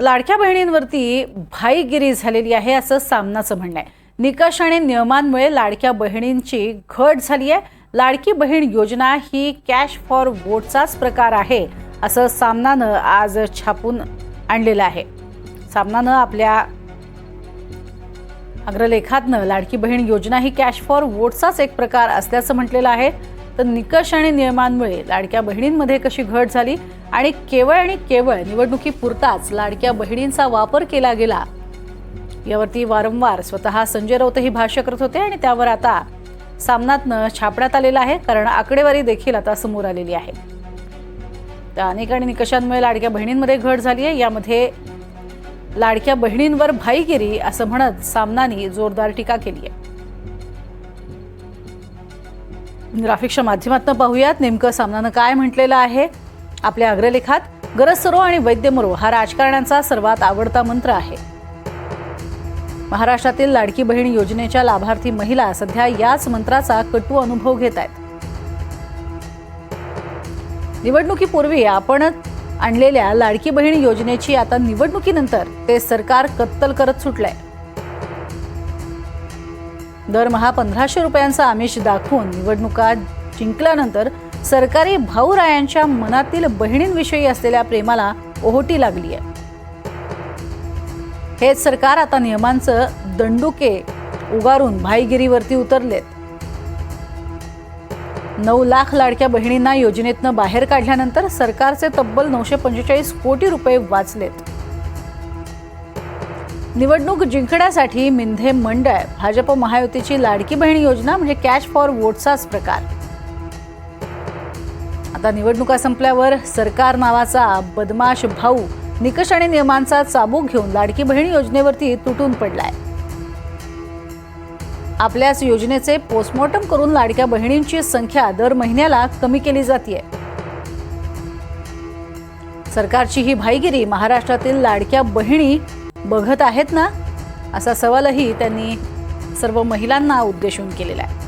लाडक्या बहिणींवरती भाईगिरी झालेली आहे असं सामनाचं म्हणणं आहे. निकष आणि नियमांमुळे लाडक्या बहिणींची घट झाली आहे. लाडकी बहीण योजना ही कॅश फॉर वोटचाच प्रकार आहे असं सामनानं आज छापून आणलेलं आहे. सामनानं आपल्या अग्रलेखातनं लाडकी बहीण योजना ही कॅश फॉर वोटचाच एक प्रकार असल्याचं म्हटलेलं आहे. तर निकष आणि नियमांमुळे लाडक्या बहिणींमध्ये कशी घट झाली आणि केवळ आणि केवळ निवडणुकीपुरताच लाडक्या बहिणींचा वापर केला गेला? यावरती वारंवार स्वतः संजय राऊतही भाष्य करत होते आणि त्यावर आता सामनातनं छापण्यात आलेलं आहे कारण आकडेवारी देखील आता समोर आलेली आहे. त्या अनेक आणि निकषांमुळे लाडक्या बहिणींमध्ये घट झाली आहे. यामध्ये लाडक्या बहिणींवर भाईगिरी असं म्हणत सामनानी जोरदार टीका केली आहे. ग्राफिक्सच्या माध्यमातून पाहूयात नेमकं सामनानं काय म्हटलेलं आहे आपल्या अग्रलेखात. गरजसरो आणि वैद्यमरो हा राजकारण्यांचा सर्वात आवडता मंत्र आहे. महाराष्ट्रातील लाडकी बहीण योजनेच्या लाभार्थी महिला सध्या याच मंत्राचा कटू अनुभव घेत आहेत. निवडणुकीपूर्वी आपण आणलेल्या लाडकी बहीण योजनेची आता निवडणुकीनंतर ते सरकार कत्तल करत सुटलंय. दरमहा पंधराशे रुपयांचा आमिष दाखवून निवडणुका जिंकल्यानंतर सरकारी भाऊरायांच्या मनातील बहिणींविषयी असलेल्या प्रेमाला ओहोटी लागली आहे. हेच सरकार आता नियमांचं दंडुके उगारून भाईगिरीवरती उतरलेत. नऊ लाख लाडक्या बहिणींना योजनेतनं बाहेर काढल्यानंतर सरकारचे तब्बल नऊशे पंचेचाळीस कोटी रुपये वाचलेत. निवडणूक जिंकण्यासाठी मिंधे मंडळ भाजप महायुतीची लाडकी बहीण योजना म्हणजे कॅश फॉर वोटचाच प्रकार. आता निवडणुका संपल्यावर सरकार नावाचा बदमाश भाऊ निकष आणि नियमांचा चाबूक घेऊन लाडकी बहीण योजनेवरती तुटून पडलाय. आपल्याच योजनेचे पोस्टमॉर्टम करून लाडक्या बहिणींची संख्या दर महिन्याला कमी केली जाते सरकारची ही भाईगिरी महाराष्ट्रातील लाडक्या बहिणी बघत आहेत ना? असा सवालही त्यांनी सर्व महिलांना उद्देशून केलेला आहे.